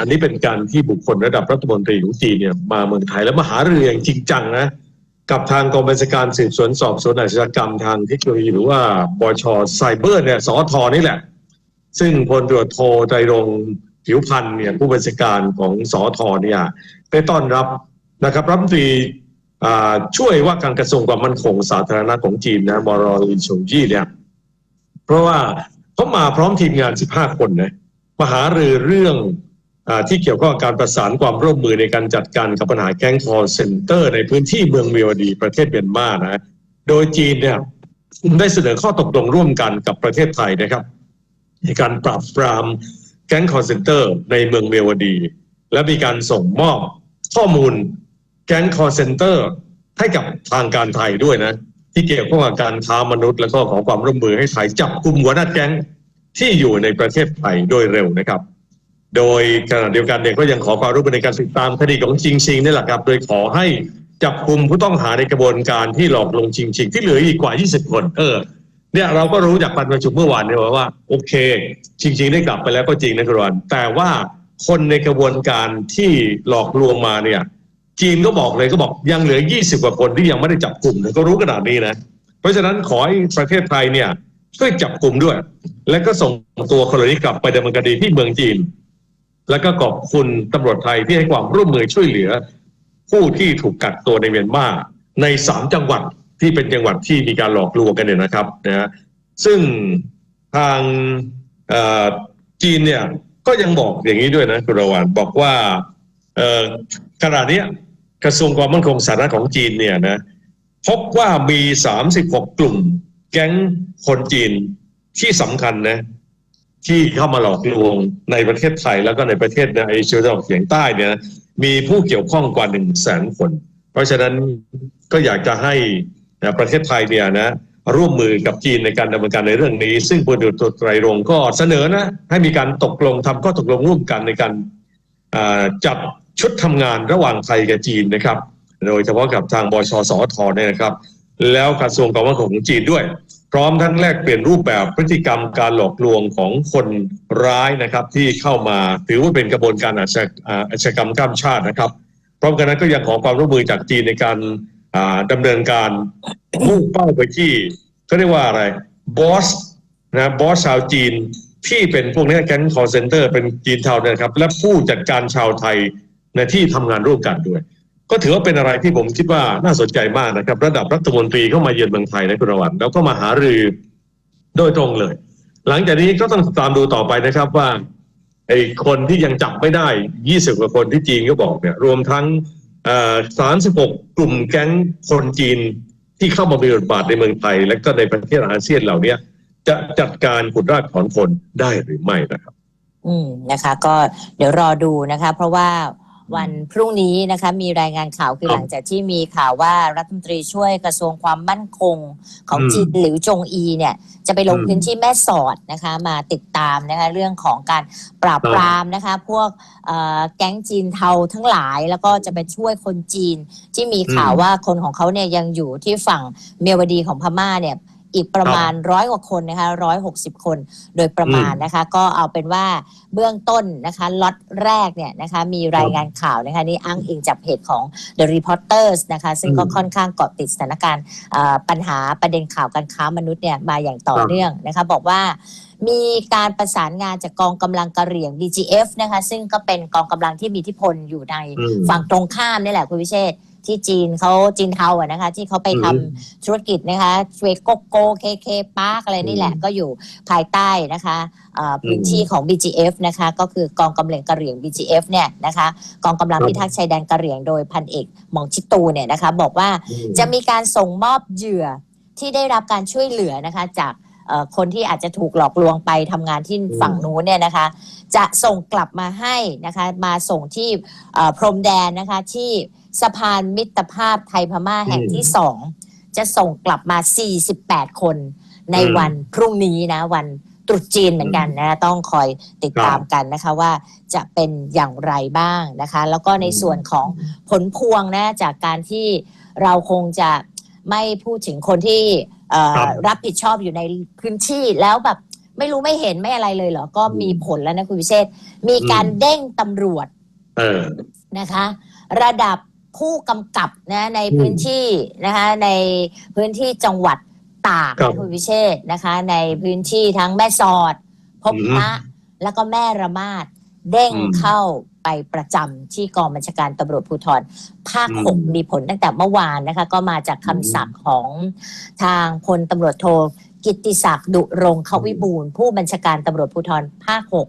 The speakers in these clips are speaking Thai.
อันนี้เป็นการที่บุคคลระดับรัฐมนตรีของจีนเนี่ยมาเมืองไทยแล้วมาหารืออย่างจริงจังนะกับทางกองบัญชาการสืบสวนสอบสวนอาชญากรรมทางเทคโนโลยีหรือว่าบชไซเบอร์เนี่ยสอทอนี่แหละ ซึ่งพลตรวจโทไตรรงผิวพันธ์เนี่ยผู้บัญชาการของสอทอเนี่ยได้ต้อนรับนะครับรัฐมนตรีช่วยว่าการกระทรวงความมั่นคงสาธารณะของจีนนะบรอลินชงจี้เนี่ยเพราะว่าเขามาพร้อมทีมงาน 15 คนนะมาหารือเรื่อง ที่เกี่ยวข้องกับการประสานความร่วมมือในการจัดการกับปัญหาแก๊งคอร์เซ็นเตอร์ในพื้นที่เมืองเมียวดีประเทศเมียนมานะโดยจีนเนี่ยได้เสนอข้อตกลงร่วมกันกับประเทศไทยนะครับ ในการปราบปรามแก๊งคอร์เซ็นเตอร์ในเมืองเมียวดี และมีการส่งมอบข้อมูลแก๊งคอร์เซ็นเตอร์ให้กับทางการไทยด้วยนะ ที่เกี่ยวข้องกับการค้ามนุษย์ และก็ขอความร่วมมือให้ไทยจับกลุ่มหัวหน้าแก๊งที่อยู่ในประเทศไทยโดยเร็วนะครับ โดยขณะเดียวกันเนี่ยก็ยังขอความร่วมมือในการติดตามคดีของชิงชิงนี่แหละครับ โดยขอให้จับกลุ่มผู้ต้องหาในกระบวนการที่หลอกลวงชิงชิงที่เหลืออีกกว่า 20 คน เออ เนี่ยเราก็รู้จากการประชุมเมื่อวานเนี่ยว่า โอเค ชิงชิงได้กลับไปแล้วก็จริงนะคุณรอนแต่ว่าคนในกระบวนการที่หลอกลวงมาเนี่ย จีนก็บอกเลยก็บอกยังเหลือ 20 กว่าคนที่ยังไม่ได้จับกลุ่มเนี่ยก็รู้ขนาดนี้นะ เพราะฉะนั้นขอให้ประเทศไทยเนี่ยช่วยจับกลุ่มด้วย และก็ส่งตัวคนเหล่านี้กลับไปดำเนินคดีที่เมืองจีน แล้วก็ขอบคุณตำรวจไทยที่ให้ความร่วมมือช่วยเหลือ ผู้ที่ถูกกักตัวในเมียนมาในสามจังหวัดที่เป็นจังหวัดที่มีการหลอกลวงกันเนี่ยนะครับนะซึ่งทางจีนเนี่ยก็ยังบอกอย่างนี้ด้วยนะคุณระวานบอกว่าขณะนี้กระทรวงความมั่นคงสาธารณะของจีนเนี่ยนะพบว่ามี 36 กลุ่มแก๊งคนจีนที่สำคัญนะ ที่เข้ามาหลอกลวงในประเทศไทยแล้วก็ในประเทศในเอเชียตะวันออกเฉียงใต้เนี่ยมีผู้เกี่ยวข้องกว่าหนึ่งแสนคน เพราะฉะนั้นก็อยากจะให้ประเทศไทยเนี่ยนะร่วมมือกับจีนในการดำเนินการในเรื่องนี้ ซึ่งพลตรวจโทไตรรงก็เสนอนะให้มีการตกลงทำข้อตกลงร่วมกันในการจัดชุดทำงานระหว่างไทยกับจีนนะครับ โดยเฉพาะกับทางบชสอทเนี่ยนะครับ แล้วกระทรวงความมั่นคงของจีนด้วย พร้อมทั้งแลกเปลี่ยนรูปแบบพฤติกรรมการหลอกลวงของคนร้ายนะครับ ที่เข้ามาถือว่าเป็นกระบวนการอาชญาอ่าชญากรรมข้ามชาตินะครับ พร้อมกันนั้นก็ยังขอความร่วมมือจากจีนในการอ่าดำเนินการมุ่งเป้าไปที่เขาเรียกว่าอะไรบอสนะบอสชาวจีนที่เป็นพวกนี้แก๊งคอร์เซนเตอร์เป็นจีนเทาเนี่ยนครับ และผู้จัดการชาวไทยในที่ทำงานร่วมกันด้วย ก็ถือว่าเป็นอะไรที่ผมคิดว่าน่าสนใจมากนะครับ ระดับรัฐมนตรีเข้ามาเยือนเมืองไทยในะคุณวันแล้วก็มาหารือโดยตรงเลย หลังจากนี้ก็ต้องตามดูต่อไปนะครับว่าไอ้คนที่ยังจับไม่ได้ 20 กว่าคนที่จีนก็บอกเนี่ย รวมทั้งอ่36 กลุ่มแก๊งคนจีนที่เข้ามามีบทบาทในเมืองไทย และก็ในประเทศอาเซียนเหล่านี้จะจัดการขุดรากถอนคนได้หรือไม่นะครับ อืมนะคะ ก็เดี๋ยวรอดูนะคะ เพราะว่า วันพรุ่งนี้นะคะมีรายงานข่าวคือครับหลังจากที่มีข่าวว่ารัฐมนตรีช่วยกระทรวงความมั่นคงของอืมจีนหรือจงอีเนี่ยจะไปลงอืมพื้นที่แม่สอดนะคะมาติดตามนะคะเรื่องของการปราบปรามนะคะพวกเอ่อแก๊งจีนเทาทั้งหลายแล้วก็จะไปช่วยคนจีนที่มีข่าวอืมว่าคนของเขาเนี่ยยังอยู่ที่ฝั่งเมียวดีของพม่าเนี่ย อีกประมาณร้อยกว่าคนนะคะร้อยหกสิบคนโดยประมาณนะคะ ก็เอาเป็นว่าเบื้องต้นนะคะล็อตแรกเนี่ยนะคะมีรายงานข่าวนะคะนี่อ้างอิงจากเพจของ The Reporters นะคะซึ่งก็อืมค่อนข้างเกาะติดสถานการณ์เอ่อปัญหาประเด็นข่าวการค้ามนุษย์เนี่ยมาอย่างต่อครับเนื่องนะคะบอกว่ามีการประสานงานจากกองกำลังกะเหรี่ยง BGF นะคะ ซึ่งก็เป็นกองกำลังที่มีอิทธิพลอยู่ในอืมฝั่งตรงข้ามนี่แหละคุณวิเชษฐ์ ที่จีนเขาจีนเทาอะนะคะ ที่เขาไปทำอืมธุรกิจนะคะชเวโกโกเคเคปาร์กอะไรนี่แหละอืมก็อยู่ภายใต้นะคะเอ่อพื้นอืมที่ของ BGF นะคะ ก็คือกองกำลังกะเหรี่ยง BGF เนี่ยนะคะกองกำลังครับพิทักษ์ชายแดนกะเหรี่ยงโดยพันเอกหมองชิตูเนี่ยนะคะ บอกว่าอืมจะมีการส่งมอบเหยื่อที่ได้รับการช่วยเหลือนะคะ จากเอ่อคนที่อาจจะถูกหลอกลวงไปทำงานที่อืม ฝั่งนู้นเนี่ยนะคะ จะส่งกลับมาให้นะคะ มาส่งที่เอ่อพรมแดนนะคะที่ สะพานมิตรภาพไทยพม่าแห่งที่สองจะส่งกลับมา 48 คนในอืมวันพรุ่งนี้นะวันตรุษจีนเหมือนกันนะต้องคอยติดตามกันนะคะว่าจะเป็นอย่างไรบ้างนะคะ แล้วก็ในส่วนของผลพวงนะจากการที่เราคงจะไม่พูดถึงคนที่เอ่อครับรับผิดชอบอยู่ในพื้นที่แล้วแบบไม่รู้ไม่เห็นไม่อะไรเลยเหรอ ก็มีผลแล้วนะคุณวิเชษฐ์มีการเด้งตำรวจเออนะคะ ระดับ ผู้กำกับนะในพื้นที่นะคะในพื้นที่จังหวัดตากครับ นะคุณวิเชษฐ์นะคะ ในพื้นที่ทั้งแม่สอด พบพระแล้วก็แม่ระมาดเด้งอืมเข้าไปประจำที่กองบัญชาการตำรวจภูธรภาคอืม หกมีผลตั้งแต่เมื่อวานนะคะ ก็มาจากคำสั่งของทางพลตำรวจโทกิตติศักดิ์ดุรงควิบูลย์ผู้บัญชาการตำรวจภูธรภาคหก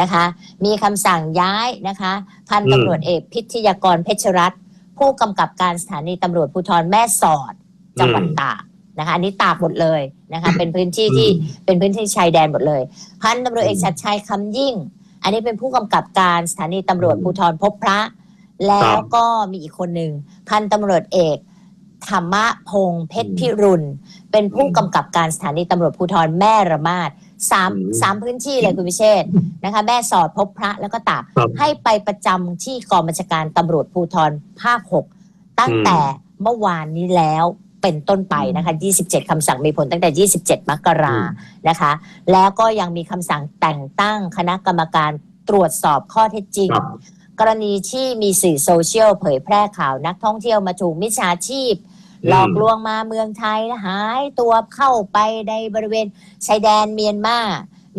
นะคะ มีคำสั่งย้ายนะคะ พันอืมตำรวจเอกพิทยากรเพชรรัตน์ ผู้กำกับการสถานีตำรวจภูธรแม่สอดจังหวัดตากนะคะอันนี้ตากหมดเลยนะคะ เป็นพื้นที่ที่เป็นพื้นที่ชายแดนหมดเลย พันตำรวจเอกชัดชัยคำยิ่ง อันนี้เป็นผู้กำกับการสถานีตำรวจภูธรพบพระ แล้วก็มีอีกคนหนึ่งพันตำรวจเอกธรรมพงษ์เพชรพิรุณ เป็นผู้กำกับการสถานีตำรวจภูธรแม่ระมาด สามอืมสามพื้นที่เลยคุณพิเชษฐ์นะคะ แม่สอดพบพระแล้วก็ตากครับ ให้ไปประจำที่กองบัญชาการตำรวจภูธรภาคหกตั้งแต่เมื่อวานนี้แล้วเป็นต้นไปนะคะ 27คำสั่งมีผลตั้งแต่ 27 มกรานะคะ แล้วก็ยังมีคำสั่งแต่งตั้งคณะกรรมการตรวจสอบข้อเท็จจริง ครับ กรณีที่มีสื่อโซเชียลเผยแพร่ข่าวนักท่องเที่ยวมาถูกมิจฉาชีพอืม หลอกลวงมาเมืองไทยหายตัวเข้าไปในบริเวณชายแดนเมียนมา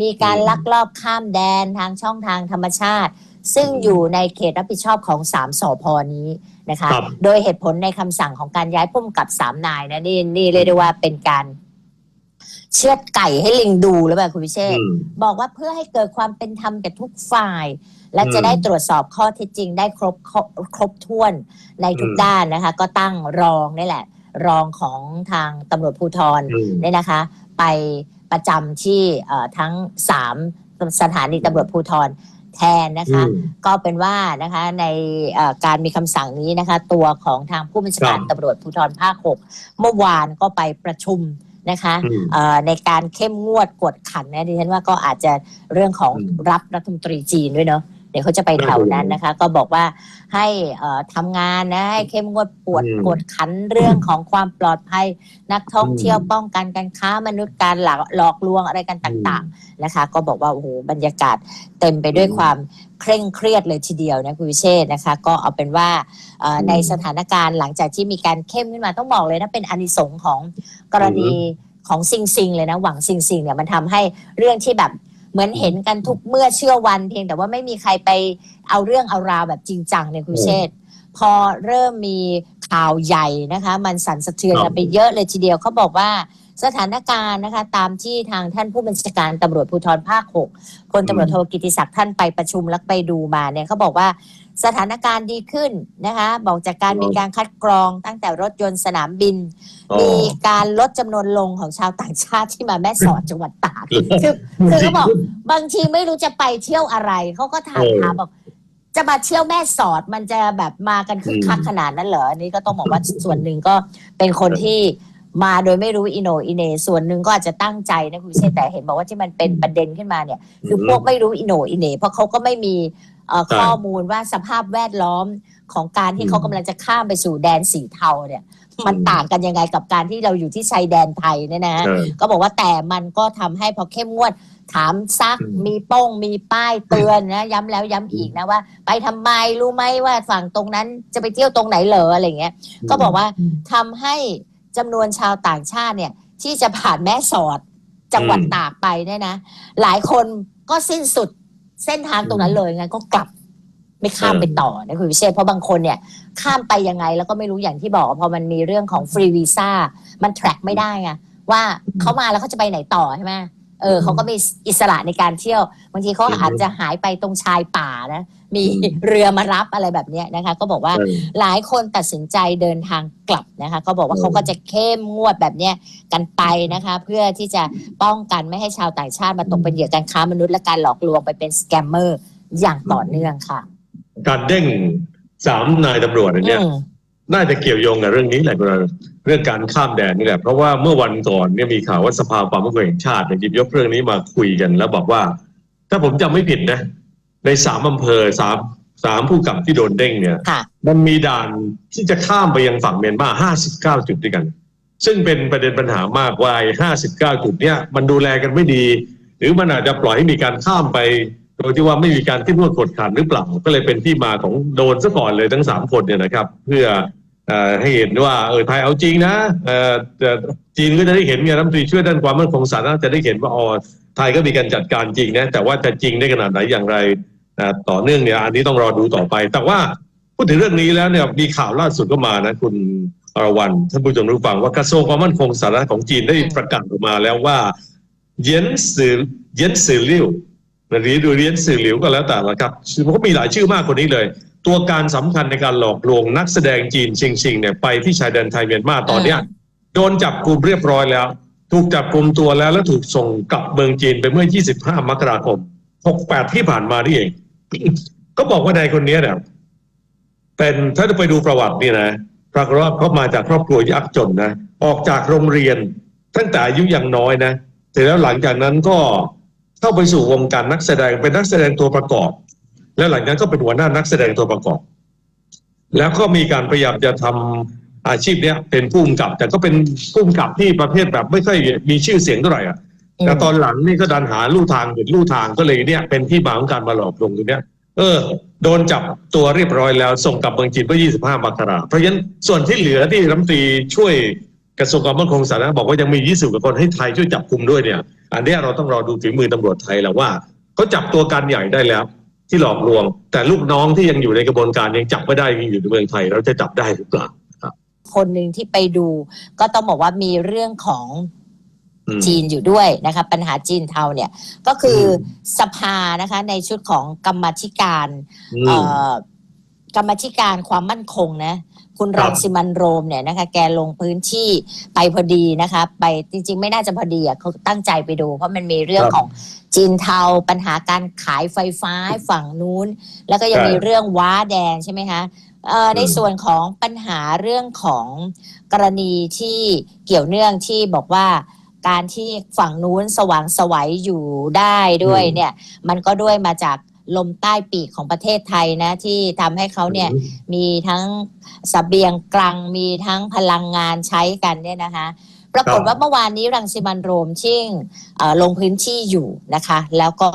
มีการลักลอบข้ามแดนทางช่องทางธรรมชาติ ซึ่งอยู่ในเขตรับผิดชอบของสามสพนี้นะคะครับโดยเหตุผลในคำสั่งของการย้ายผู้กำกับสามนายนะนี่นี่เรียกได้ว่าเป็นการเชือดไก่ให้ลิงดูหรือเปล่าคุณพิเชษฐ์อืมบอกว่าเพื่อให้เกิดความเป็นธรรมกับทุกฝ่าย และอืมจะได้ตรวจสอบข้อเท็จจริงได้ครบครบครบถ้วนในทุกอืมด้านนะคะ ก็ตั้งรองนี่แหละ รองของทางตำรวจภูธรอืมเนี่ยนะคะ ไปประจำที่เอ่อทั้งสามสถานีตำรวจภูธรแทนนะคะอืมก็เป็นว่านะคะในเอ่อการมีคำสั่งนี้นะคะ ตัวของทางผู้บัญชาการครับตำรวจภูธรภาคหกเมื่อวานก็ไปประชุมนะคะอืมเอ่อในการเข้มงวดกวดขันนะดิฉันว่าก็อาจจะเรื่องของอืมรับรัฐมนตรีจีนด้วยเนาะ เดี๋ยวเขาจะไปแถวนั้นนะคะ ก็บอกว่าให้เอ่อทำงานนะให้เข้มงวดปวดอืมกวดขันเรื่องของความปลอดภัย นักท่องอืมเที่ยวป้องกันการค้ามนุษย์การหลอกหลอกลวงอะไรกันต่างๆนะคะ ก็บอกว่าโอ้โหบรรยากาศเต็มไปด้วยอืมความเคร่งเครียดเลยทีเดียวนะคุณวิเชษฐ์นะคะ ก็เอาเป็นว่าเอ่ออืมในสถานการณ์หลังจากที่มีการเข้มขึ้นมาต้องบอกเลยนะเป็นอานิสงส์ของกรณีของซิงซิงเลยนะหวังซิงซิงเนี่ยมันทำให้เรื่องที่แบบ เหมือนเห็นกันทุกเมื่อเชื่อวันเพียงแต่ว่าไม่มีใครไปเอาเรื่องเอาราวแบบจริงจังเนี่ยคุณเชษฐ์พอเริ่มมีข่าวใหญ่นะคะ มันสั่นสะเทือนครักับนไปเยอะเลยทีเดียวเขาบอกว่าสถานการณ์นะคะ ตามที่ทางท่านผู้บัญชาการตำรวจภูธรภาคหกพลตำรวจโทกิติศักดิ์ท่านไปประชุมแล้วไปดูมาเนี่ยเขาบอกว่า สถานการณ์ดีขึ้นนะคะ บอกจากการมีการคัดกรองตั้งแต่รถยนต์สนามบินอ๋อมีการลดจำนวนลงของชาวต่างชาติที่มาแม่สอดจังหวัดตากอืมคือคือเขาบอกบางทีไม่รู้จะไปเที่ยวอะไรเขาก็ถามเออถามบอก จะมาเที่ยวแม่สอดมันจะแบบมากันคึกคักอืมขนาดนั้นเหรออันนี้ก็ต้องบอกว่าส่วนหนึ่งก็เป็นคนที่มาโดยไม่รู้อิโหนอิเหนส่วนหนึ่งก็อาจจะตั้งใจนะคุณเชษแต่เห็นบอกว่าที่มันเป็นประเด็นขึ้นมาเนี่ย คือพวกไม่รู้อิโหนอิเหนเพราะเขาก็ไม่มีเอ่อใช่ ข้อมูลว่าสภาพแวดล้อมของการที่อืมเขากำลังจะข้ามไปสู่แดนสีเทาเนี่ย มันอืมต่างกันยังไงกับการที่เราอยู่ที่ชายแดนไทยเนี่ยนะใช่ก็บอกว่าแต่มันก็ทำให้พอเข้มงวดถามซักอืมมีโป้งมีป้ายเตือนนะย้ำแล้วย้ำอีกนะว่า ไปทำไมรู้ไหมว่าฝั่งตรงนั้นจะไปเที่ยวตรงไหนเหรออะไรเงี้ย ก็บอกว่าทำให้จำนวนชาวต่างชาติเนี่ย ที่จะผ่านแม่สอดจังหวัดอืมตากไปเนี่ยนะหลายคนก็สิ้นสุด เส้นทางตรงนั้นเลยงั้นก็กลับไม่ข้ามไปต่อนะคุณวิเชษเพราะบางคนเนี่ย ข้ามไปยังไงแล้วก็ไม่รู้อย่างที่บอกพอมันมีเรื่องของฟรีวีซ่ามันแทร็กไม่ได้ไงว่าเขามาแล้วเขาจะไปไหนต่อใช่ไหม เออเขาก็มีอิสระในการเที่ยวบางทีเขาอือฮึอาจจะหายไปตรงชายป่านะมีอืมเรือมารับอะไรแบบเนี้ยนะคะก็บอกว่าเออหลายคนตัดสินใจเดินทางกลับนะคะเขาบอกว่าอืมเขาก็จะเข้มงวดแบบเนี้ยกันไปนะคะ เพื่อที่จะป้องกันไม่ให้ชาวต่างชาติมาตกเป็นเหยื่อการค้ามนุษย์และการหลอกลวงไปเป็นสแกมเมอร์อย่างต่อเนื่องค่ะ การเด้งสามนายตำรวจอันเนี่ยอืม น่าจะเกี่ยวโยงกับเรื่องนี้แหละคุณอาเรื่องการข้ามแดนนี่แหละเพราะว่าเมื่อวันก่อนเนี่ยมีข่าวว่าสภาความมั่นคงแห่งชาติเนี่ยหยิบยกเรื่องนี้มาคุยกัน แล้วบอกว่า ถ้าผมจำไม่ผิดนะ ในสามอำเภอสามสามผู้กำกับที่โดนเด้งเนี่ย ค่ะ มันมีด่านที่จะข้ามไปยังฝั่งเมียนมา59จุดด้วยกัน ซึ่งเป็นประเด็นปัญหามากว่าไอ้59จุดเนี่ยมันดูแลกันไม่ดีรือมันอาจจะปล่อยให้มีการข้ามไป โดยที่ว่าไม่มีการเข้มงวดกดขันหรือเปล่า ก็เลยเป็นที่มาของโดนซะก่อนเลยทั้งสามคนเนี่ยนะครับ เพื่ออให้เห็นว่าเออไทยเอาจริงนะจีนก็จะได้เห็นไงรัฐมนตรีช่วยด้านความมั่นคงสาธารณะจะได้เห็นว่าอ๋อไทยก็มีการจัดการจริงนะแต่ว่าจะจริงได้ขนาดไหนอย่างไรต่อเนื่องเนี่ยอันนี้ต้องรอดูต่อไป แต่ว่าพูดถึงเรื่องนี้แล้วเนี่ยมีข่าวล่าสุดก็มานะคุณอรวรรณท่านผู้ชมรู้ฟังว่ากระทรวงความมั่นคงสาธารณะของจีนได้ประกาศออกมาแล้วว่า เย็นสือเย็นสื่อลิ่ว หรือดูเย็นสื่อหลิวก็แล้วแต่ละครับคือมันก็มีหลายชื่อมากคนนี้เลย ตัวการสำคัญในการหลอกลวงนักแสดงจีนชิงชิงเนี่ยไปที่ชายแดนไทยเมียนมาตอนเนี้ยโดนจับกลุ่มเรียบร้อยแล้ว ถูกจับกลุ่มตัวแล้วแล้วถูกส่งกลับเมืองจีนไปเมื่อ 25 มกราคม 68 ที่ผ่านมานี่เอง ก็บอกว่านายคนนี้เนี่ยเป็นถ้าจะไปดูประวัตินี่นะปรากฏว่าเขามาจากครอบครัวยากจนนะออกจากโรงเรียนตั้งแต่อายุยังน้อยนะเสร็จแล้วหลังจากนั้นก็ เข้าไปสู่วงการนักแสดงเป็นนักแสดงตัวประกอบ และหลังจากนั้นก็เป็นหัวหน้านักแสดงตัวประกอบ แล้วก็มีการพยายามจะทำอาชีพเนี้ยเป็นผู้กำกับ แต่ก็เป็นผู้กำกับที่ประเภทแบบไม่ค่อยมีชื่อเสียงเท่าไหร่อะแต่ตอนหลังนี่ก็ดันหาลู่ทางเห็นลู่ทางก็เลยเนี่ย เป็นที่มาของการมาหลอกลวงตรงเนี้ย เออ โดนจับตัวเรียบร้อยแล้วส่งกลับเมืองจีนเมื่อ25มกราเพราะฉะนั้นส่วนที่เหลือที่รัฐมนตรีช่วย กระทรวงความมั่นคงสาธารณะบอกว่ายังมี 20กว่าคนให้ไทยช่วยจับกุมด้วยเนี่ย อันเนี้ยเราต้องรอดูฝีมือตำรวจไทยแล้วว่าเขาจับตัวการใหญ่ได้แล้ว ที่หลอกลวง แต่ลูกน้องที่ยังอยู่ในกระบวนการยังจับไม่ได้ยังอยู่ในเมืองไทยเราจะจับได้หรือเปล่าคนหนึ่งที่ไปดู ก็ต้องบอกว่ามีเรื่องของอืม จีนอยู่ด้วยนะคะปัญหาจีนเทาเนี่ยก็คืออมสภานะคะในชุดของกรรมาธิการ อืเอ่มอกรรมาธิการความมั่นคงนะ คุณครับรังสิมันโรมเนี่ยนะคะ แกลงพื้นที่ไปพอดีนะคะ ไปจริง ๆ ไม่น่าจะพอดีอะเขาตั้งใจไปดู เพราะมันมีเรื่องของจีนเทาปัญหาการขายไฟฟ้าให้ฝั่งนู้น แล้วก็ยังใช่มีเรื่องว้าแดงใช่ไหมคะเอ่อในอืมส่วนของปัญหาเรื่องของกรณีที่เกี่ยวเนื่องที่บอกว่าการที่ฝั่งนู้นสว่างไสวัยอยู่ได้ด้วยอืมเนี่ย มันก็ด้วยมาจาก ลมใต้ปีกของประเทศไทยนะ ที่ทำให้เขาเนี่ยมีทั้งสเสบียงกลางมีทั้งพลังงานใช้กันเนี่ยนะคะปรากฏว่าเมื่อวานนี้รังสิมันโรมชิ่งเอ่อลงพื้นที่อยู่นะคะ แล้วก็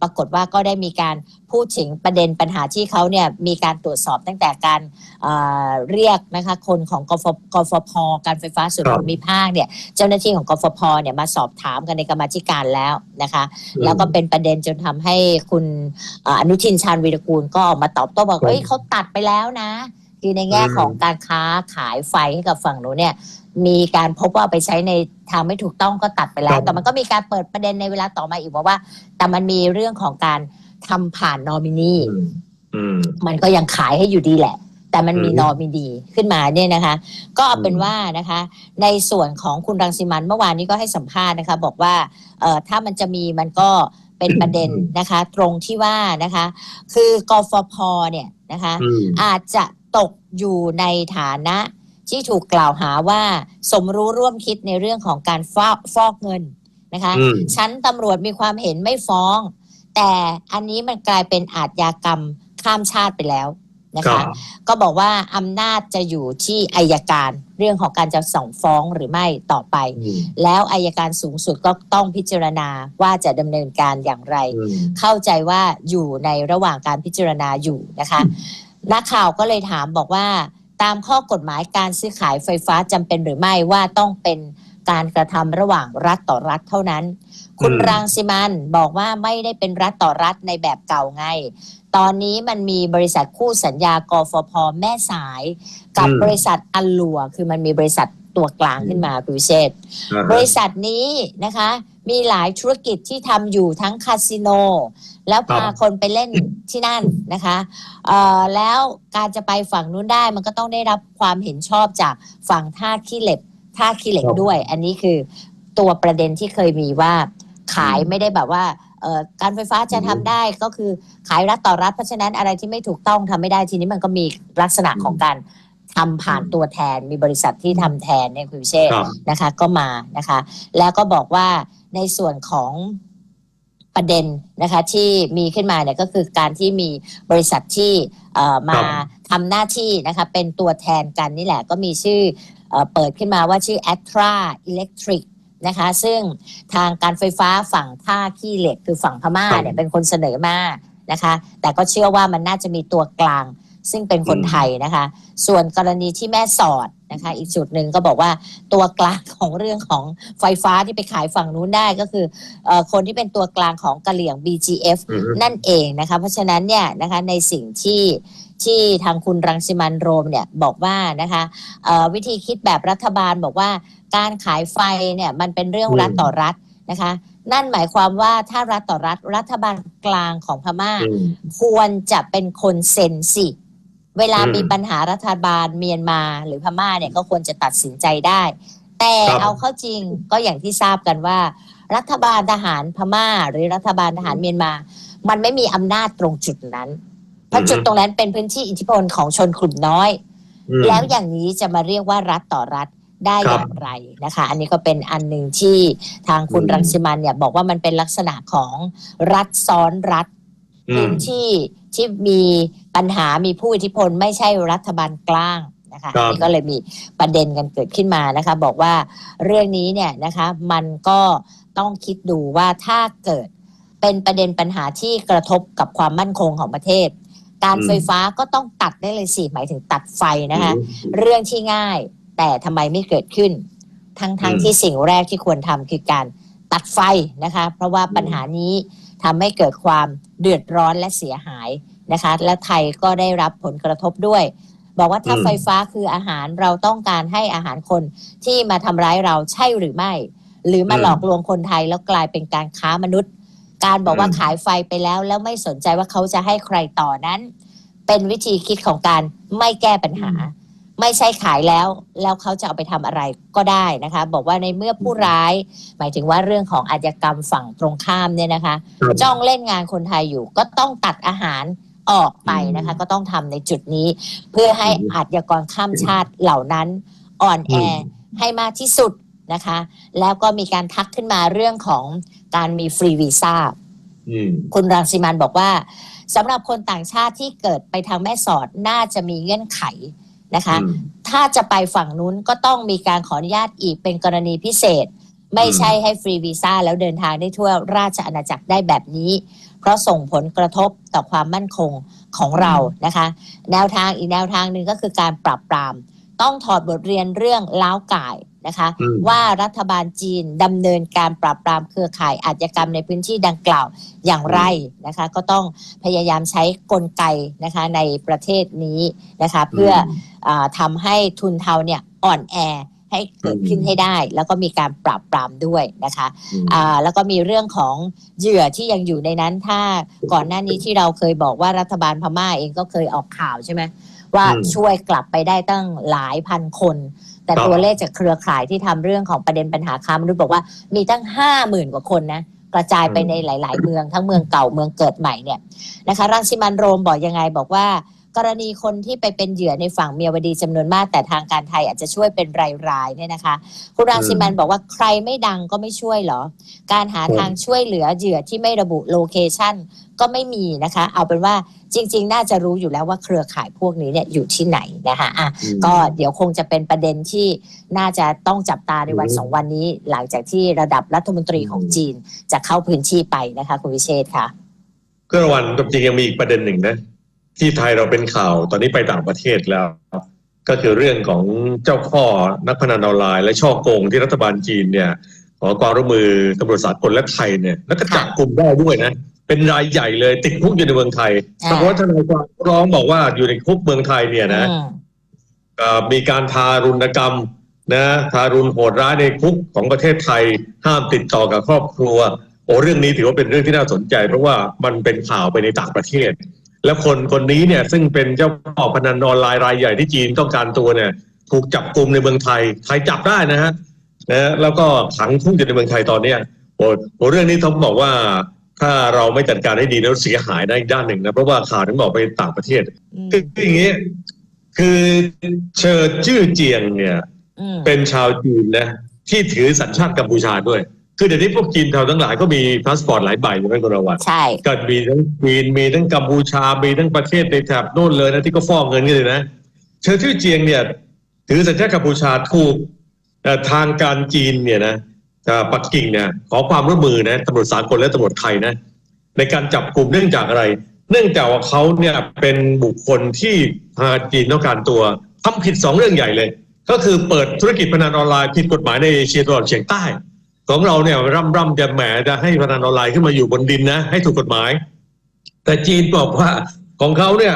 ปรากฏว่าก็ได้มีการ พูดถึงประเด็นปัญหาที่เขาเนี่ยมีการตรวจสอบตั้งแต่การเอ่อเรียกนะคะคนของกฟกฟพการไฟฟ้าส่วนครับภูมิภาคเนี่ยเจ้าหน้าที่ของกฟพเนี่ยมาสอบถามกันในกรรมาธิการแล้วนะคะแล้วก็เป็นประเด็นจนทำให้คุณเอ่ออนุทินชาญวีรกูลก็ออกมาตอบโต้บอกครับเอ้ยเขาตัดไปแล้วนะคือในแง่อืมของการค้าขายไฟให้กับฝั่งหนูนเนี่ยมีการพบว่าเอาไปใช้ในทางไม่ถูกต้องก็ตัดไปแล้ควรับแต่มันก็มีการเปิดประเด็นในเวลาต่อมาอีกว่าว่า แต่มันมีเรื่องของการ ทำผ่านนอมินีอืมอืมมันก็ยังขายให้อยู่ดีแหละ แต่มันมีอืมนอมินีขึ้นมาเนี่ยนะคะ ก็เอาเป็นอืมว่านะคะ ในส่วนของคุณรังสิมันเมื่อวานนี้ก็ให้สัมภาษณ์นะคะ บอกว่าเอ่อถ้ามันจะมีมันก็เป็นประเด็นนะคะ ตรงที่ว่านะคะ คือกฟพเนี่ยนะคะอืมอาจจะตกอยู่ในฐานะที่ถูกกล่าวหาว่าสมรู้ร่วมคิดในเรื่องของการฟอกฟอกเงินนะคะอืมชั้นตำรวจมีความเห็นไม่ฟ้อง แต่อันนี้มันกลายเป็นอาทยากรรมข้ามชาติไปแล้วนะครัคะ บ ก็บอกว่าอำนาจจะอยู่ที่อายการเรื่องของการจะส่งฟ้องหรือไม่ต่อไป อืมแล้วอายการสูงสุดก็ต้องพิจารณาว่าจะดำเนินการอย่างไร อืม เข้าใจว่าอยู่ในระหว่างการพิจารณาอยู่นะคะ นักข่าวก็เลยถามบอกว่า ตามข้อกฎหมายการซื้อขายไฟฟ้าจำเป็นหรือไม่ว่าต้องเป็น การกระทำระหว่างรัฐต่อรัฐเท่านั้น คุณอืมรังสิมันบอกว่าไม่ได้เป็นรัฐต่อรัฐในแบบเก่าไง ตอนนี้มันมีบริษัทคู่สัญญากฟพแม่สาย กับอืมบริษัทอัลลัว คือมันมีบริษัทตัวกลางขึ้นมาคุณวิเชษฐ์อ่าบฮะริษัทนี้นะคะ มีหลายธุรกิจที่ทำอยู่ทั้งคาสิโน แล้วพาครับคนไปเล่นที่นั่นนะคะเอ่อแล้วการจะไปฝั่งนู้นได้มันก็ต้องได้รับความเห็นชอบจากฝั่งท่าขี้เหล็ก ท่าขี้เหล็กครับด้วย อันนี้คือตัวประเด็นที่เคยมีว่าขายไม่ได้แบบว่าเอ่อการไฟฟ้าจะทำได้ก็คือขายรัฐต่อรัฐเพราะฉะนั้นอะไรที่ไม่ถูกต้องทำไม่ได้ทีนี้มันก็มีลักษณะของการทำผ่านตัวแทนมีบริษัทที่ทำแทนเนี่ยคุณวิเชษฐ์ครับนะคะ ก็มานะคะ แล้วก็บอกว่าในส่วนของประเด็นนะคะ ที่มีขึ้นมาเนี่ยก็คือการที่มีบริษัทที่เอ่อมาครับทำหน้าที่นะคะ เป็นตัวแทนกันนี่แหละก็มีชื่อ เอ่อเปิดขึ้นมาว่าชื่อ a t r a Electric นะคะซึ่งทางการไฟฟ้าฝั่งท่าขี้เหล็กคือฝั่งพม่าเนี่ยเป็นคนเสนอมานะคะ แต่ก็เชื่อว่ามันน่าจะมีตัวกลาง ซึ่งเป็นคนไทยนะคะ ส่วนกรณีที่แม่สอดนะคะ อีกจุดหนึ่งก็บอกว่าตัวกลางของเรื่องของไฟฟ้าที่ไปขายฝั่งนู้นได้ก็คือเอ่อคนที่เป็นตัวกลางของกะเหลี่ยง BGF อืมนั่นเองนะคะ เพราะฉะนั้นเนี่ยนะคะในสิ่งที่ที่ทางคุณรังสิมันต์โรมเนี่ยบอกว่านะคะเอ่อวิธีคิดแบบรัฐบาลบอกว่าการขายไฟเนี่ยมันเป็นเรื่องอืมรัฐต่อรัฐนะคะ นั่นหมายความว่าถ้ารัฐต่อรัฐรัฐบาลกลางของพม่าอืมควรจะเป็นคนเซ็นสิ เวลาอืมมีปัญหารัฐบาลเมียนมาหรือพม่าเนี่ยก็ควรจะตัดสินใจได้ แต่ครับ เอาเข้าจริงก็อย่างที่ทราบกันว่า รัฐบาลทหารพม่า หรือรัฐบาลทหารเมียนมา มันไม่มีอำนาจตรงจุดนั้น เพราะจุดตรงนั้นเป็นพื้นที่อิทธิพลของชนกลุ่มน้อย อืม แล้วอย่างนี้จะมาเรียกว่ารัฐต่อรัฐได้คอรับย่างไรนะคะ อันนี้ก็เป็นอันหนึ่งที่ทางคุณอืม รังสิมันเนี่ยบอกว่ามันเป็นลักษณะของรัฐซ้อนรัฐอืพื้มนที่ ที่มีปัญหามีผู้อิทธิพลไม่ใช่รัฐบาลกลางนะคะครับนี่ก็เลยมีประเด็นกันเกิดขึ้นมานะคะ บอกว่าเรื่องนี้เนี่ยนะคะมันก็ต้องคิดดูว่าถ้าเกิดเป็นประเด็นปัญหาที่กระทบกับความมั่นคงของประเทศ การอืมไฟฟ้าก็ต้องตัดได้เลยสิหมายถึงตัดไฟนะคะอืมเรื่องที่ง่ายแต่ทำไมไม่เกิดขึ้น ทั้งทั้งอืมที่สิ่งแรกที่ควรทำคือการตัดไฟนะคะ เพราะว่าปัญหานี้ ทำให้เกิดความเดือดร้อนและเสียหายนะคะ และไทยก็ได้รับผลกระทบด้วย บอกว่าถ้าอืมไฟฟ้าคืออาหารเราต้องการให้อาหารคนที่มาทำร้ายเราใช่หรือไม่ หรือมาอืมหลอกลวงคนไทยแล้วกลายเป็นการค้ามนุษย์ การบอกว่าอืมขายไฟไปแล้ว แล้วไม่สนใจว่าเขาจะให้ใครต่อนั้น เป็นวิธีคิดของการไม่แก้ปัญหา ไม่ใช่ขายแล้ว แล้วเขาจะเอาไปทำอะไรก็ได้นะคะ บอกว่าในเมื่อผู้ร้าย หมายถึงว่าเรื่องของอาชญากรรมฝั่งตรงข้ามเนี่ยนะคะ ครับ จ้องเล่นงานคนไทยอยู่ก็ต้องตัดอาหารออกไปนะคะอืมก็ต้องทำในจุดนี้ เพื่อให้อืมอาชญากรข้ามชาติเหล่านั้นอ่อนแออืมให้มากที่สุดนะคะ แล้วก็มีการทักขึ้นมาเรื่องของการมีฟรีวีซ่า อืม คุณรังสิมันบอกว่าสำหรับคนต่างชาติที่เกิดไปทางแม่สอดน่าจะมีเงื่อนไข นะคะอืมถ้าจะไปฝั่งนู้นก็ต้องมีการขออนุญาตอีกเป็นกรณีพิเศษ ไม่ใช่ให้ฟรีวีซ่าแล้วเดินทางได้ทั่วราชอาณาจักรได้แบบนี้ เพราะส่งผลกระทบต่อความมั่นคงของเรานะคะ แนวทางอีกแนวทางหนึ่งก็คือการปรับปราม ต้องถอดบทเรียนเรื่องล้าวก่าย นะคะอืมว่ารัฐบาลจีนดำเนินการปราบปรามเครือข่ายอาชญากรรมในพื้นที่ดังกล่าวอย่างไรนะคะ ก็ต้องพยายามใช้กลไกนะคะในประเทศนี้นะคะ เพื่ออาทำให้ทุนเทาเนี่ยอ่อนแอให้เกิดขึ้นให้ได้ แล้วก็มีการปราบปรามด้วยนะคะอืมอ่าแล้วก็มีเรื่องของเหยื่อที่ยังอยู่ในนั้นถ้าก่อนหน้านี้ที่เราเคยบอกว่ารัฐบาลพม่าเองก็เคยออกข่าวใช่ไหมว่าอืมช่วยกลับไปได้ตั้งหลายพันคน แต่ครับตัวเลขจากเครือข่ายที่ทำเรื่องของประเด็นปัญหาค้ามนุษย์บอกว่ามีตั้งห้าหมื่นกว่าคนนะกระจายไปอืมในหลาย ๆ เมืองทั้งเมืองเก่าเมืองเกิดใหม่เนี่ยนะคะรังสิมันต์โรมบอกยังไงบอกว่า กรณีคนที่ไปเป็นเหยื่อในฝั่งเมียวดีจำนวนมากแต่ทางการไทยอาจจะช่วยเป็นรายๆเนี่ยนะคะ คุณรังสิมันต์บอกว่าใครไม่ดังก็ไม่ช่วยเหรอ การหาทางช่วยเหลือเหยื่อที่ไม่ระบุโลเคชันก็ไม่มีนะคะ เอาเป็นว่าจริง ๆ น่าจะรู้อยู่แล้วว่าเครือข่ายพวกนี้เนี่ยอยู่ที่ไหนนะคะอะอืมก็เดี๋ยวคงจะเป็นประเด็นที่น่าจะต้องจับตาในวันอืมสองวันนี้ หลังจากที่ระดับรัฐมนตรีของจีนจะเข้าพื้นที่ไปนะคะคุณวิเชษฐ์ค่ะก็ระวันจริงๆยังมีอีกประเด็นหนึ่งนะ ที่ไทยเราเป็นข่าวตอนนี้ไปต่างประเทศแล้ว ก็คือเรื่องของเจ้าพ่อนักพนันออนไลน์และช่อโกงที่รัฐบาลจีนเนี่ยขอความร่วมมือตำรวจสากลและไทยเนี่ยแล้วก็จับกลุ่มได้ด้วยนะ เป็นรายใหญ่เลยติดคุกอยู่ในเมืองไทยอ่าแต่ว่าทนายความร้องบอกว่าอยู่ในคุกเมืองไทยเนี่ยนะอืมเอ่อมีการทารุณกรรมนะทารุณโหดร้ายในคุกของประเทศไทยห้ามติดต่อกับครอบครัว โอ้เรื่องนี้ถือว่าเป็นเรื่องที่น่าสนใจ เพราะว่ามันเป็นข่าวไปในต่างประเทศ แล้วคนคนนี้เนี่ยซึ่งเป็นเจ้าพ่อพนันออนไลน์รายใหญ่ที่จีนต้องการตัวเนี่ย ถูกจับกลุ่มในเมืองไทยไทยจับได้นะฮะนะแล้วก็ขังคุกอยู่ในเมืองไทยตอนเนี้ยโอ้โหเรื่องนี้ต้องบอกว่าถ้าเราไม่จัดการให้ดีแล้วเสียหายได้อีกด้านหนึ่งนะเพราะว่าข่าวถึงบอกไปต่างประเทศอืมคืออย่างนี้คือเชิญจื้อเจียงเนี่ยอืมเป็นชาวจีนนะที่ถือสัญชาติกัมพูชาด้วย คือเดี๋ยวนี้พวกจีนเทาทั้งหลายก็มีพาสปอร์ตหลายใบใช่ไหมคุณรวัตใช่ก็มีทั้งจีนมีทั้งกัมพูชา มีทั้งประเทศในแถบโน่นเลยนะที่ก็ฟอกเงินกันเลยนะเชิญจื้อเจียงเนี่ย ถือสัญชาติกัมพูชาถูกเอ่อทางการจีนเนี่ยนะเอ่อปักกิ่งเนี่ยขอความร่วมมือนะตำรวจสากลและตำรวจไทยนะในการจับกลุ่มเนื่องจากอะไร เนื่องจากว่าเขาเนี่ยเป็นบุคคลที่ทางจีนต้องการตัวทำผิดสองเรื่องใหญ่เลย ก็คือเปิดธุรกิจพนันออนไลน์ผิดกฎหมายในเอเชียตะวันออกเฉียงใต้ ของเราเนี่ยร่ำร่ำจะแหมจะให้พนันออนไลน์ขึ้นมาอยู่บนดินนะ ให้ถูกกฎหมาย แต่จีนบอกว่าของเขาเนี่ย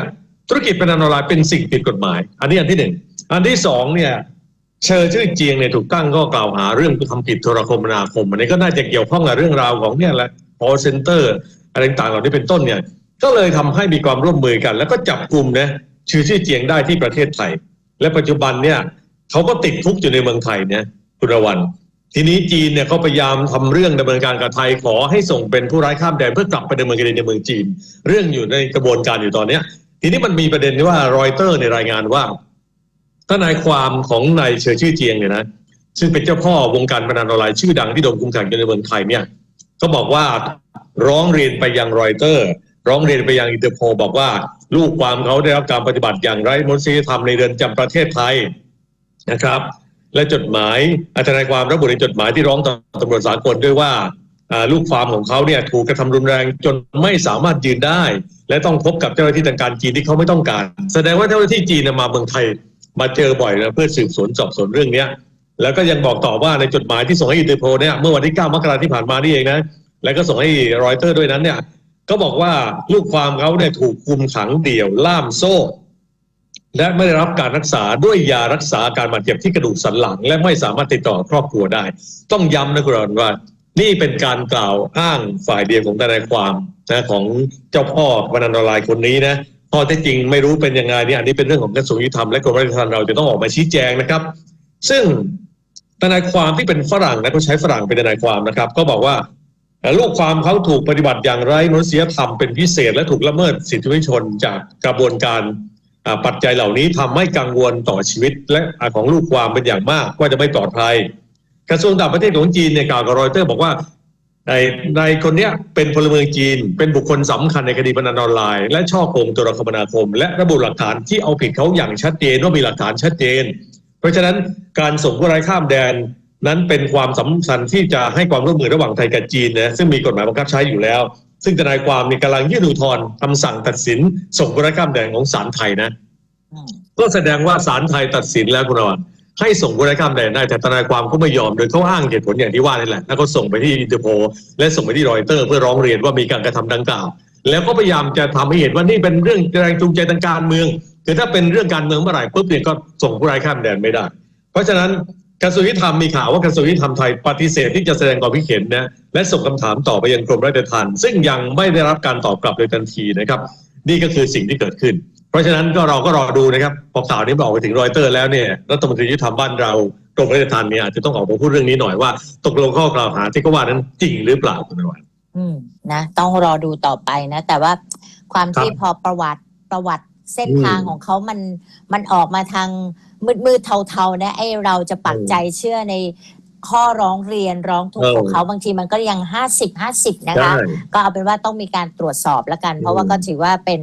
ธุรกิจพนันออนไลน์เป็นสิ่งผิดกฎหมาย อันนี้อันที่หนึ่งอันที่สองเนี่ยเชอชื่อเจียงเนี่ยถูกตั้งก็กล่าวหาเรื่องทำผิดโทรคมนาคมอันนี้ก็น่าจะเกี่ยวข้องกับเรื่องราวของเนี่ยแหละ call center อะไรต่างๆเหล่านี้เป็นต้นเนี่ยก็เลยทำให้มีความร่วมมือกัน แล้วก็จับกลุ่มนะชื่อชื่อเจียงได้ที่ประเทศไทย และปัจจุบันเนี่ยเขาก็ติดคุกอยู่ในเมืองไทยเนี่ยคุณรวัน ทีนี้จีนเนี่ยเขาพยายามทำเรื่องดำเนินการกับไทยขอให้ส่งเป็นผู้ร้ายข้ามแดนเพื่อกลับไปดำเนินคดีในเมืองจีน เรื่องอยู่ในกระบวนการอยู่ตอนเนี้ย ทีนี้มันมีประเด็นที่ว่ารอยเตอร์ในรายงานว่าทนายความของนายเชอชื่อเจียงเนี่ยนะซึ่งเป็นเจ้าพ่อวงการพนันออนไลน์ชื่อดังที่โด่งคุมขังอยู่ในเมืองไทยเนี่ยก็บอกว่าร้องเรียนไปยังรอยเตอร์ ร้องเรียนไปยังอินเตอร์โพลบอกว่า ลูกความเขาได้รับการปฏิบัติอย่างไร้มนุษยธรรมในเรือนจำประเทศไทยนะครับ และจดหมายอาทนายความระบุในจดหมายที่ร้องต่อตำรวจสากลด้วยว่าลูกความของเขาเนี่ยถูกกระทำรุนแรงจนไม่สามารถยืนได้ และต้องพบกับเจ้าหน้าที่ทางการจีนที่เขาไม่ต้องการ แสดงว่าเจ้าหน้าที่จีนมาเมืองไทยมาเจอบ่อยนะเพื่อสืบสวนสอบสวนเรื่องเนี้ยแล้วก็ยังบอกต่อว่าในจดหมายที่ส่งให้อินเตอร์โพลเนี่ยเมื่อวันที่ 9 มกราที่ผ่านมานี่เองนะแล้วก็ส่งให้รอยเตอร์ด้วยนั้นเนี่ยก็บอกว่าลูกความเขาเนี่ยถูกคุมขังเดี่ยวล่ามโซ่ และไม่ได้รับการรักษาด้วยยารักษาการบาดเจ็บที่กระดูกสันหลัง และไม่สามารถติดต่อครอบครัวได้ ต้องย้ำนะคุณรอนว่า นี่เป็นการกล่าวอ้างฝ่ายเดียวของทนายความนะของเจ้าพ่อพนันออนไลน์คนนี้นะพอแท้จริงไม่รู้เป็นยังไงเนี่ยอันนี้เป็นเรื่องของกระทรวงยุติธรรมและกรมราชทัณฑ์เราจะต้องออกมาชี้แจงนะครับ ซึ่งทนายความที่เป็นฝรั่งนะเขาใช้ฝรั่งเป็นทนายความนะครับ ก็บอกว่าลูกความเขาถูกปฏิบัติอย่างไร้มนุษยธรรมเป็นพิเศษ และถูกละเมิดสิทธิมนุษยชนจากกระบวนการ ปัจจัยเหล่านี้ทำให้กังวลต่อชีวิตและของลูกความเป็นอย่างมากว่าจะไม่ปลอดภัย กระทรวงต่างประเทศของจีนเนี่ยกล่าวกับรอยเตอร์บอกว่าในในคนเนี้ยเป็นพลเมืองจีน เป็นบุคคลสำคัญในคดีพนันออนไลน์ และช่อโกงโทรคมนาคม และระบุหลักฐานที่เอาผิดเขาอย่างชัดเจนว่ามีหลักฐานชัดเจน เพราะฉะนั้นการส่งผู้ร้ายข้ามแดนนั้นเป็นความสำคัญที่จะให้ความร่วมมือระหว่างไทยกับจีนนะซึ่งมีกฎหมายบังคับใช้อยู่แล้ว ซึ่งทนายความนี่กำลังยื่นอุทธรณ์คำสั่งตัดสิน ส่งผู้ร้ายข้ามแดนของศาลไทยนะอืมก็แสดงว่าศาลไทยตัดสินแล้วคุณรอนให้ส่งผู้ร้ายข้ามแดนได้แต่ทนายความก็ไม่ยอมโดยเขาอ้างเหตุผลอย่างที่ว่านี่แหละแล้วก็ส่งไปที่อินเตอร์โพลและส่งไปที่รอยเตอร์ เพื่อร้องเรียนว่ามีการกระทำดังกล่าว แล้วก็พยายามจะทำให้เห็นว่านี่เป็นเรื่องแรงจูงใจทางการเมืองคือถ้าเป็นเรื่องการเมืองเมื่อไหร่ปุ๊บเนี่ยก็ส่งผู้ร้ายข้ามแดนไม่ได้ เพราะฉะนั้น กระทรวงยุติธรรมมีข่าวว่ากระทรวงยุติธรรมไทยปฏิเสธที่จะแสดงความคิดเห็นนะและส่งคำถามต่อไปยังกรมราชทัณฑ์ซึ่งยังไม่ได้รับการตอบกลับโดยทันทีนะครับ นี่ก็คือสิ่งที่เกิดขึ้น เพราะฉะนั้นก็เราก็รอดูนะครับพอข่าวนี้บอกไปถึงรอยเตอร์แล้วเนี่ยรัฐมนตรียุติธรรมบ้านเรากรมราชทัณฑ์เนี่ยอาจจะต้องออกมาพูดเรื่องนี้หน่อยว่า ตกลงข้อกล่าวหาที่เขาว่านั้นจริงหรือเปล่าคุณนวัลอืมนะต้องรอดูต่อไปนะ แต่ว่าความที่พอประวัติประวัติเส้นทางของเขามันมันออกมาทาง มืดมืดๆเทาๆนะไอเราจะปักอืมใจเชื่อในข้อร้องเรียนร้องทุกข์เออของเขาบางทีมันก็ยังห้าสิบห้าสิบนะคะใช่ก็เอาเป็นว่าต้องมีการตรวจสอบแล้วกันอืมเพราะว่าก็ถือว่าเป็น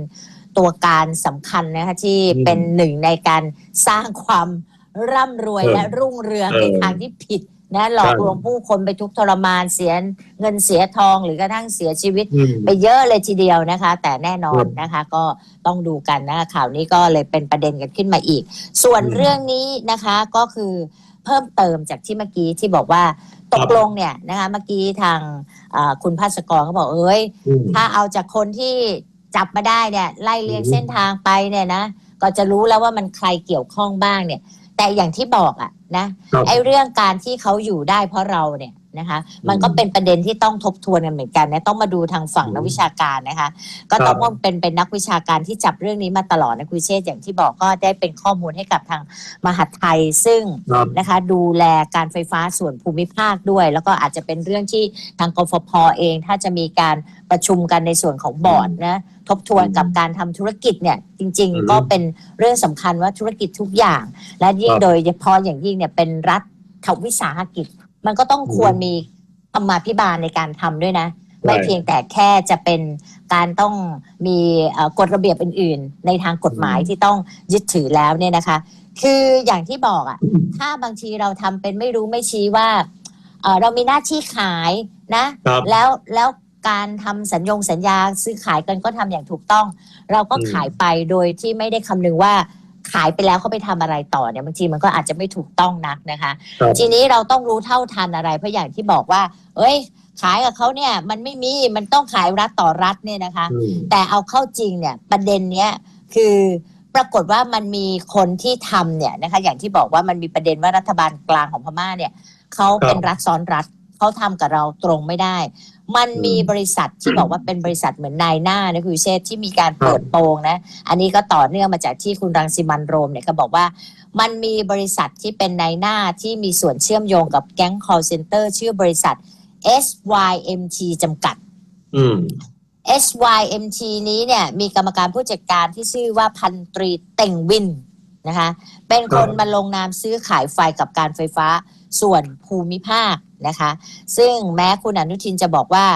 ตัวการสำคัญนะคะที่อืมเป็นหนึ่งในการสร้างความร่ำรวยเออและรุ่งเรืองเออในทางที่ผิด นะหลอกใช่ลวงผู้คนไปทุกข์ทรมานเสียเงินเสียทองหรือกระทั่งเสียชีวิตอืมไปเยอะเลยทีเดียวนะคะ แต่แน่นอนครับนะคะก็ต้องดูกันนะคะข่าวนี้ก็เลยเป็นประเด็นกันขึ้นมาอีก ส่วนอืมเรื่องนี้นะคะก็คือเพิ่มเติมจากที่เมื่อกี้ที่บอกว่าตกลงเนี่ยนะคะเมื่อกี้ทางอ่าคุณภาสกรเขาบอกเอ้ยอืมถ้าเอาจากคนที่จับมาได้เนี่ยไล่เลียงอืมเส้นทางไปเนี่ยนะก็จะรู้แล้วว่ามันใครเกี่ยวข้องบ้างเนี่ย แต่อย่างที่บอกอะนะครับไอ้เรื่องการที่เขาอยู่ได้เพราะเราเนี่ย นะคะ มันก็เป็นประเด็นที่ต้องทบทวนกันเหมือนกันนะต้องมาดูทางฝั่งอืมนักวิชาการนะคะ ก็ต้องว่าเป็นเป็นนักวิชาการที่จับเรื่องนี้มาตลอดนะคุณเชษฐ์อย่างที่บอกก็ได้เป็นข้อมูลให้กับทางมหาดไทยซึ่งครับนะคะ ดูแลการไฟฟ้าส่วนภูมิภาคด้วย แล้วก็อาจจะเป็นเรื่องที่ทางกฟผเอง ถ้าจะมีการประชุมกันในส่วนของบอร์ดนะทบทวนกับการทำธุรกิจเนี่ยจริงอืมๆก็เป็นเรื่องสำคัญว่าธุรกิจทุกอย่าง และยิ่งครับโดยเฉพาะอย่างยิ่งเนี่ยเป็นรัฐทวิสาหกิจ มันก็ต้องอืมควรมีธรรมาภิบาลในการทำด้วยนะ ไม่ใช่เพียงแต่แค่จะเป็นการต้องมีเอ่อกฎระเบียบอื่น ๆ ในทางกฎหมายอืมที่ต้องยึดถือแล้วเนี่ยนะคะ คืออย่างที่บอกอะถ้าบางทีเราทำเป็นไม่รู้ไม่ชี้ว่าเอ่อเรามีหน้าที่ขายนะครับแล้วแล้วการทำสัญญงสัญญาซื้อขายกันก็ทำอย่างถูกต้อง เราก็อืมขายไปโดยที่ไม่ได้คำนึงว่า ขายไปแล้วเขาไปทำอะไรต่อเนี่ยบางทีมันก็อาจจะไม่ถูกต้องนักนะคะครับทีนี้เราต้องรู้เท่าทันอะไร เพราะอย่างที่บอกว่า เอ้ย ขายกับเขาเนี่ย มันไม่มีมันต้องขายรัฐต่อรัฐเนี่ยนะคะอืมแต่เอาเข้าจริงเนี่ยประเด็นเนี้ยคือปรากฏว่ามันมีคนที่ทำเนี่ยนะคะ อย่างที่บอกว่ามันมีประเด็นว่ารัฐบาลกลางของพม่าเนี่ยเขาเป็นรัฐซ้อนรัฐเขาทำกับเราตรงไม่ได้ มันมีบริษัทที่บอกว่าเป็นบริษัทเหมือนนายหน้านะคุณวิเชษที่มีการเปิดโปงนะ อันนี้ก็ต่อเนื่องมาจากที่คุณรังสิมันต์โรมเนี่ยก็บอกว่า มันมีบริษัทที่เป็นนายหน้าที่มีส่วนเชื่อมโยงกับแก๊ง call center ชื่อบริษัท SYMT จำกัด อืม SYMT นี้เนี่ยมีกรรมการผู้จัดการที่ชื่อว่าพันตรีเต่งวินนะคะ เป็นคนครับมาลงนามซื้อขายไฟกับการไฟฟ้า ส่วนภูมิภาคนะคะ ซึ่งแม้คุณอนุทินจะบอกว่า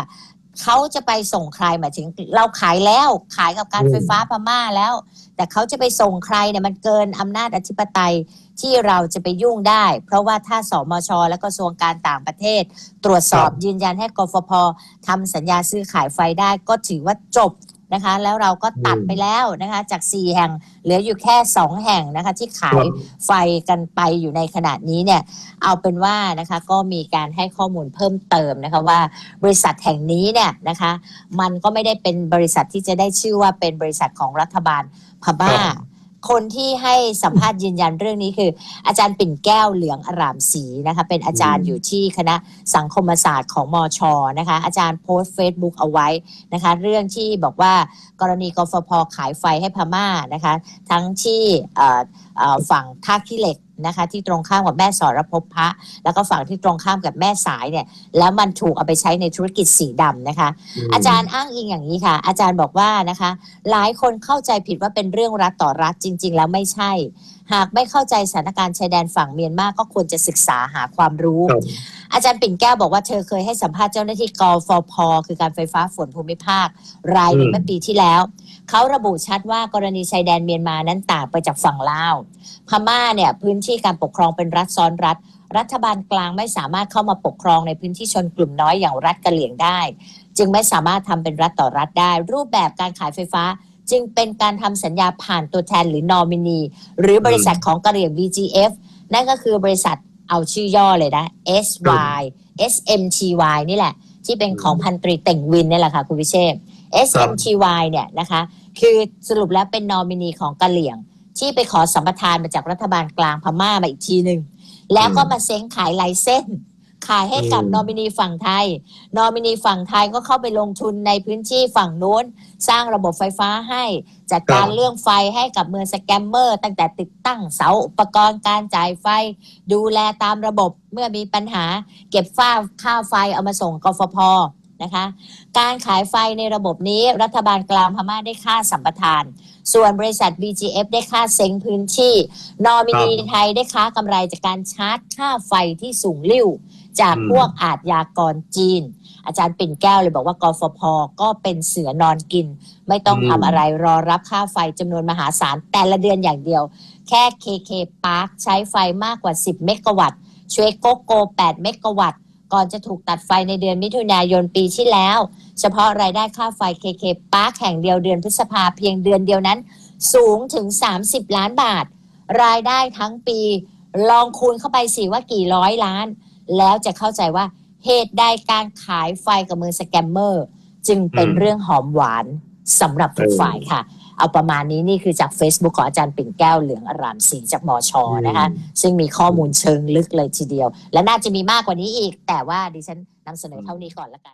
เขาจะไปส่งใครหมายถึงเราขายแล้วขายกับการไฟฟ้าพม่าแล้ว แต่เขาจะไปส่งใครเนี่ยมันเกินอำนาจอธิปไตยที่เราจะไปยุ่งได้ เพราะว่าถ้าสมช และกระทรวงการต่างประเทศ ตรวจสอบยืนยันให้กฟพทำสัญญาซื้อขายไฟได้ก็ถือว่าจบ นะคะ แล้วเราก็ตัดอืมไปแล้วนะคะ จาก 4 แห่งเหลืออยู่แค่ 2 แห่งนะคะ ที่ขาครัยบไฟกันไปอยู่ในขณะนี้เนี่ย เอาเป็นว่านะคะก็มีการให้ข้อมูลเพิ่มเติมนะคะว่าบริษัทแห่งนี้เนี่ยนะคะ มันก็ไม่ได้เป็นบริษัทที่จะได้ชื่อว่าเป็นบริษัทของรัฐบาลพม่า ครับคนที่ให้สัมภาษณ์ยืนยันเรื่องนี้คือ อาจารย์ปิ่นแก้วเหลืองอารามศรีนะคะ เป็นอาจารย์อืมอยู่ที่คณะสังคมศาสตร์ของมอชนะคะ อาจารย์โพสต์ Facebook เอาไว้นะคะ เรื่องที่บอกว่ากรณีกฟผขายไฟให้พม่านะคะ ทั้งที่เอ่อเอ่อ ฝั่งท่าขี้เหล็กนะคะ ที่ตรงข้ามกับแม่สอรภพพระแล้วก็ฝั่งที่ตรงข้ามกับแม่สายเนี่ย แล้วมันถูกเอาไปใช้ในธุรกิจสีดำนะคะมอาจารย์อ้างอิงอย่างนี้ค่ะ อาจารย์บอกว่านะคะ หลายคนเข้าใจผิดว่าเป็นเรื่องรัฐต่อรัฐจริง ๆ แล้วไม่ใช่ หากไม่เข้าใจสถานการณ์ชายแดนฝั่งเมียนมาก็ควรจะศึกษาหาความรู้ครับอาจารย์ปิ่นแก้วบอกว่าเธอเคยให้สัมภาษณ์เจ้าหน้าที่กฟพคือการไฟฟ้าฝ่วนภูมิภาค รายหนึ่งอืมเมื่อปีที่แล้ว เขาระบุชัดว่ากรณีชายแดนเมียนมานั้นต่างไปจากฝั่งลาวพม่าเนี่ยพื้นที่การปกครองเป็นรัฐซ้อนรัฐ รัฐบาลกลางไม่สามารถเข้ามาปกครองในพื้นที่ชนกลุ่มน้อยอย่างรัฐกะเหลี่ยงได้ จึงไม่สามารถทำเป็นรัฐต่อรัฐได้ รูปแบบการขายไฟฟ้าจึงเป็นการทำสัญญาผ่านตัวแทนหรือนอมินี หรือบริษัทของกะเหลี่ยง BGF นั่นก็คือบริษัทเอาชื่อย่อเลยนะ SY SMTY นี่แหละ ที่เป็นของพันตรีเต่งวินนี่แหละค่ะ คุณวิเชษ SMTY เนี่ยนะคะ คือสรุปแล้วเป็นนอมินีของกะเหลี่ยง ที่ไปขอสัมปทานมาจากรัฐบาลกลางพม่ามาอีกทีหนึ่งแล้วก็มาเซ้งขายไลเส้นส์ขายให้กับอืมนอมินีฝั่งไทย นอมินีฝั่งไทยก็เข้าไปลงทุนในพื้นที่ฝั่งนู้น สร้างระบบไฟฟ้าให้ จัดการครับเรื่องไฟให้กับเมืองสแกมเมอร์ ตั้งแต่ติดตั้งเสาอุปกรณ์การจ่ายไฟ ดูแลตามระบบเมื่อมีปัญหา เก็บฝ้าค่าไฟเอามาส่งกฟพ นะคะ การขายไฟในระบบนี้รัฐบาลกลางพม่าได้ค่าสัมปทาน ส่วนบริษัท BGF ได้ค่าเซ็งพื้นที่ นอมินีไทยได้ค้ากำไรจากการชาร์จค่าไฟที่สูงลิ่ว จากพวกอาทยากรจีน อาจารย์ปิ่นแก้วเลยบอกว่ากฟพก็เป็นเสือนอนกิน ไม่ต้องทำอะไรรอรับค่าไฟจำนวนมหาศาลแต่ละเดือนอย่างเดียว แค่ KK Park ใช้ไฟมากกว่า 10 เมกะวัตต์ช่วยโกโก 8 เมกะวัตต์ ก่อนจะถูกตัดไฟในเดือนมิถุนายนปีที่แล้ว เฉพาะรายได้ค่าไฟ KK Park แห่งเดียวเดือนพฤษภาเพียงเดือนเดียวนั้น สูงถึง 30 ล้านบาท รายได้ทั้งปี ลองคูณเข้าไปสิว่ากี่ร้อยล้าน แล้วจะเข้าใจว่าเหตุใดการขายไฟกับมือสแกมเมอร์ จึงเป็นอืมเรื่องหอมหวานสำหรับทุกเออฝ่ายค่ะ เอาประมาณนี้นี่คือจาก Facebook ของอาจารย์ปิ่นแก้วเหลืองอารามศรีจากมอชอนะคะ ซึ่งมีข้อมูลเชิงลึกเลยทีเดียว และน่าจะมีมากกว่านี้อีก แต่ว่าดิฉันนำเสนอเท่านี้ก่อนละกัน